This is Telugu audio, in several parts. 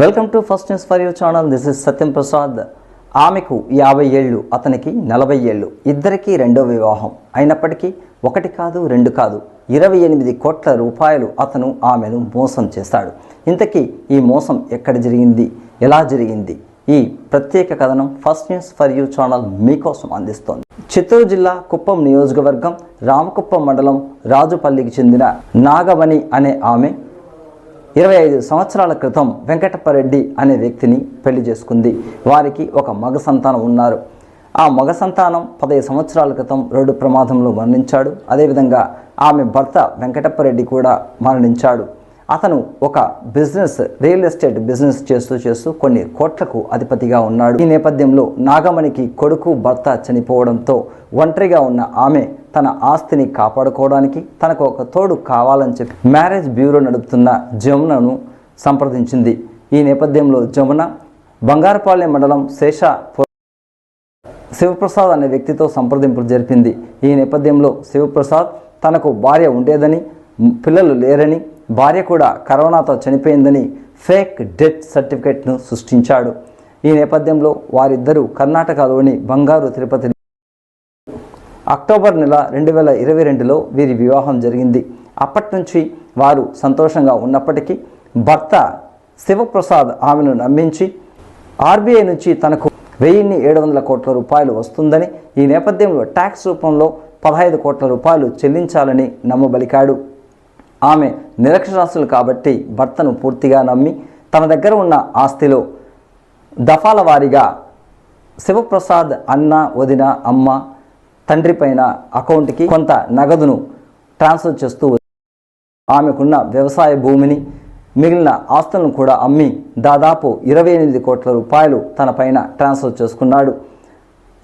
Welcome to first news for you channel this is Satyam Prasad ఆమెకు యాభై ఏళ్ళు అతనికి నలభై ఏళ్ళు. ఇద్దరికీ రెండో వివాహం. అయినప్పటికీ ఒకటి కాదు రెండు కాదు. ఇరవై ఎనిమిది కోట్ల రూపాయలు అతను ఆమెను మోసం చేశాడు. ఇంతకీ ఈ మోసం ఎక్కడ జరిగింది? ఎలా జరిగింది? ఈ ప్రత్యేక కథనం first news for you channel మీకోసం అందిస్తోంది. చిత్తూరు జిల్లా కుప్పం నియోజకవర్గం రామకుప్పం మండలం రాజుపల్లికి చెందిన నాగమణి అనే ఆమె ఇరవై ఐదు సంవత్సరాల క్రితం వెంకటప్పరెడ్డి అనే వ్యక్తిని పెళ్ళి చేసుకుంది. వారికి ఒక మగ సంతానం ఉన్నారు. ఆ మగ సంతానం పదహైదు సంవత్సరాల క్రితం రోడ్డు ప్రమాదంలో మరణించాడు. అదేవిధంగా ఆమె భర్త వెంకటప్పరెడ్డి కూడా మరణించాడు. అతను ఒక బిజినెస్ రియల్ ఎస్టేట్ బిజినెస్ చేస్తూ చేస్తూ కొన్ని కోట్లకు అధిపతిగా ఉన్నాడు. ఈ నేపథ్యంలో నాగమణికి కొడుకు భర్త చనిపోవడంతో ఒంటరిగా ఉన్న ఆమె తన ఆస్తిని కాపాడుకోవడానికి తనకు ఒక తోడు కావాలని చెప్పి మ్యారేజ్ బ్యూరో నడుపుతున్న జమునను సంప్రదించింది. ఈ నేపథ్యంలో జమున బంగారపాలెం మండలం శేష శివప్రసాద్ అనే వ్యక్తితో సంప్రదింపులు జరిపింది. ఈ నేపథ్యంలో శివప్రసాద్ తనకు భార్య ఉండేదని పిల్లలు లేరని భార్య కూడా కరోనాతో చనిపోయిందని ఫేక్ డెత్ సర్టిఫికేట్ను సృష్టించాడు. ఈ నేపథ్యంలో వారిద్దరూ కర్ణాటకలోని బంగారు తిరుపతి అక్టోబర్ నెల రెండు వేల ఇరవై రెండులో వీరి వివాహం జరిగింది. అప్పటి నుంచి వారు సంతోషంగా ఉన్నప్పటికీ భర్త శివప్రసాద్ ఆమెను నమ్మించి ఆర్బీఐ నుంచి తనకు వెయ్యిన్ని ఏడు వందల కోట్ల రూపాయలు వస్తుందని ఈ నేపథ్యంలో ట్యాక్స్ రూపంలో పదహైదు కోట్ల రూపాయలు చెల్లించాలని నమ్మబలికాడు. ఆమె నిరక్షరాస్యులు కాబట్టి భర్తను పూర్తిగా నమ్మి తన దగ్గర ఉన్న ఆస్తిలో దఫాల వారీగా శివప్రసాద్ అన్న వదిన అమ్మ తండ్రి పైన అకౌంట్కి కొంత నగదును ట్రాన్స్ఫర్ చేస్తూ ఆమెకున్న వ్యవసాయ భూమిని మిగిలిన ఆస్తులను కూడా అమ్మి దాదాపు ఇరవై ఎనిమిది కోట్ల రూపాయలు తన పైన ట్రాన్స్ఫర్ చేసుకున్నాడు.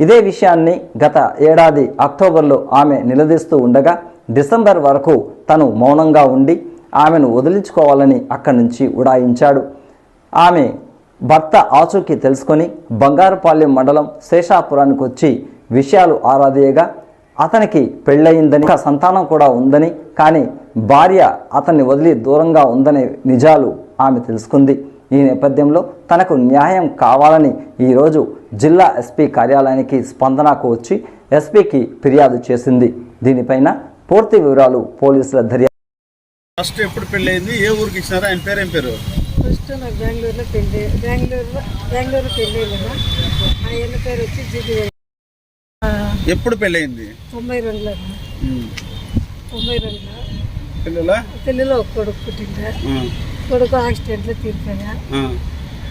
ఇదే విషయాన్ని గత ఏడాది అక్టోబర్లో ఆమె నిలదీస్తూ ఉండగా డిసెంబర్ వరకు తను మౌనంగా ఉండి ఆమెను వదిలించుకోవాలని అక్కడి నుంచి ఉడాయించాడు. ఆమె భర్త ఆచూకీ తెలుసుకొని బంగారుపాలెం మండలం శేషాపురానికి వచ్చి విషయాలు ఆరాధేయగా అతనికి పెళ్ళయిందని ఒక సంతానం కూడా ఉందని కానీ భార్య అతన్ని వదిలి దూరంగా ఉందనే నిజాలు ఆమె తెలుసుకుంది. ఈ నేపథ్యంలో తనకు న్యాయం కావాలని ఈరోజు జిల్లా ఎస్పీ కార్యాలయానికి స్పందనకు వచ్చి ఎస్పీకి ఫిర్యాదు చేసింది. దీనిపైన పూర్తి వివరాలు పోలీసుల దర్యాప్తు ఫస్ట్ ఎప్పుడు పెళ్ళయింది? ఏ ఊరికి ఇచ్చినారా? ఆయన పేరు ఏం పేరు? ఫస్ట్ నాకు బెంగళూరులో పెళ్ళి బెంగళూరులో బెంగళూరు పెళ్ళి ఆయన పేరు వచ్చి జిడ్డు ఎప్పుడు పెళ్ళయింది? తొంభై రెండులో. తొంభై రెండులో. పిల్లలా పెళ్ళిలో ఒక కొడుకు పుట్టిందా. కొడుకు యాక్సిడెంట్లో తీరిపోయా ఆ,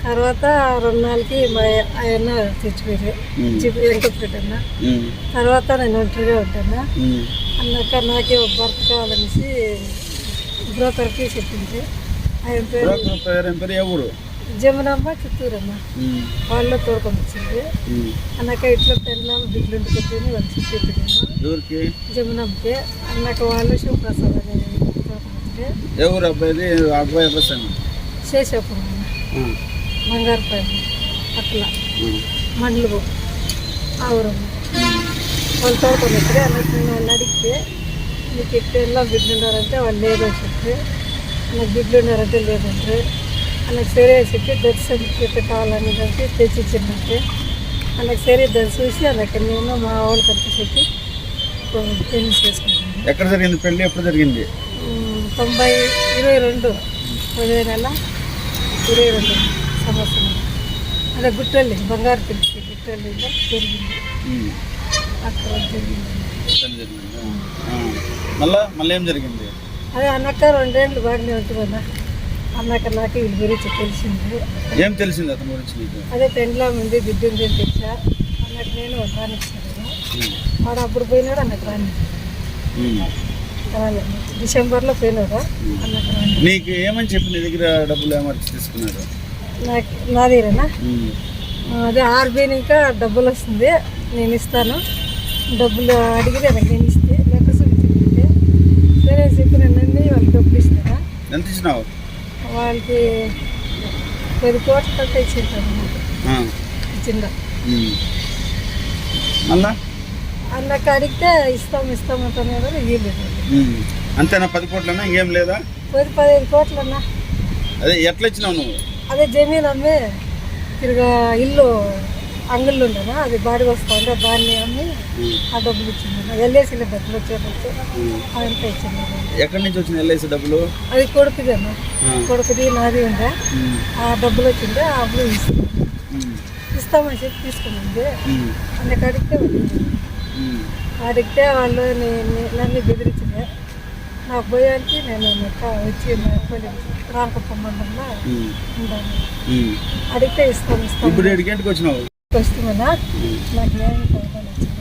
తర్వాత రెండు నెలలకి మా ఆయన తెచ్చిపోయారు. ఉమ్, తర్వాత నేను ఒంటరిగా ఉంటాను? అన్నాక నాకే ఒక భర్త కావాలనేసి బ్రోకర్కి చెప్పింది. ఆయన పేరు పేరు ఊరు? జమునమ్మ చిత్తూరమ్మ. వాళ్ళు తోడుకొని వచ్చింది. అన్నాక ఇట్లా పెళ్ళాము బిడ్డలు ఉంటుంది వాళ్ళు ఎవరికి? జమునమ్మకి. అన్నాక వాళ్ళు శివప్రసాద్ అనే తోడుకొని ఏ ఊరు అబ్బాయిది? అబ్బాయి అడ్రస్ అని శేషాపురం. బంగారు పైన అట్లా. మండలు ఆ ఊరమ్మ. వాళ్ళు తోడుకొని వచ్చి అన్నట్టు నేను వాళ్ళు అడిగితే మీకు ఇక్కడ ఎలా బిడ్డలు ఉన్నారంటే వాళ్ళు లేదని చెప్పి నాకు బిడ్డలు ఉన్నారంటే లేదంటే సరే చెప్పి డెత్ సర్టిఫికేట్ కావాలని చెప్పి తెచ్చిచ్చిందంటే అన్నకు సరే దాన్ని చూసి అన్నకి నేను మా వాళ్ళకి అంతా చెప్పి పెళ్ళి చేసుకుంటాను. ఎక్కడ జరిగింది పెళ్ళి ఎప్పుడు జరిగింది? తొంభై ఇరవై రెండు పదిహే నెల ఇరవై రెండు సంవత్సరం. అదే గుట్టల్లి బంగారు పిలిచి గుట్టల్లిలో జరిగింది. మళ్ళా మళ్ళీ ఏం జరిగింది? అదే అన్నక్క రెండేళ్ళు బాగానే ఉంటుందన్న అన్నాక నాకు వీళ్ళ గురించి తెలిసింది. ఏం తెలిసింది అతని గురించి నీకు? అదే పెండ్లా ఉంది బిడ్డ ఉంది అని తెచ్చా. అన్నట్టు నేను రానిచ్చాను వాడు అప్పుడు పోయినాడు అన్నట్టు రాని డిసెంబర్లో పోయినాడు అన్నట్టు రాని నీకు ఏమని చెప్పి నీ దగ్గర డబ్బులు ఏమర్చి తీసుకున్నారు నాకు నాదేనా ఉమ్, అదే ఆర్బీఐ ఇంకా డబ్బులు వస్తుంది నేను ఇస్తాను. డబ్బులు అడిగితే నేను ఇస్తే లెక్క చూపించింది సరే చెప్పి నేను అన్ని వాళ్ళకి డబ్బులు ఇస్తాను ఎంత ఇచ్చినావు? వాళ్ళకి పది కోట్ల కంటే ఇచ్చిండ ఉమ్. మళ్ళా? అన్నకు అడిగితే ఇస్తాం ఇస్తాం అంటున్నా కదా ఇవ్వలేదు. అంతేనా? పది కోట్లన్నా? ఇంకేం లేదా? పది పదిహేను కోట్లన్నా. అదే ఎట్లా ఇచ్చినావు నువ్వు? అదే జమీన్ అమ్మి తిరిగా ఇల్లు అంగళ్ళు ఉండేనా అది బాడీ వస్తా ఉంటే దాన్ని అమ్మి ఆ డబ్బులు ఇచ్చింది ఎల్ఐసీలో డబ్బులు వచ్చేటప్పుడు అదంతా ఇచ్చింది ఎక్కడి నుంచి వచ్చింది ఎల్ఐసి డబ్బులు? అది కొడుకుదేనా. కొడుకుది నాది ఉండే. ఉమ్, ఆ డబ్బులు వచ్చిండే ఆ డబ్బులు ఇస్తాం ఉమ్, ఇస్తామని చెప్పి తీసుకునింది అందుకు అడిగితే వచ్చింది అడిగితే వాళ్ళు నన్ను బెదిరించింది. నా భయానికి నేను వచ్చి ఉమ్, ఉండాలి. అడిగితే ఇస్తాం ఇస్తాం. ఇప్పుడు ఏడు గంటకు వచ్చినావు? వస్తుందన్నా నాకు న్యాయం కావాలని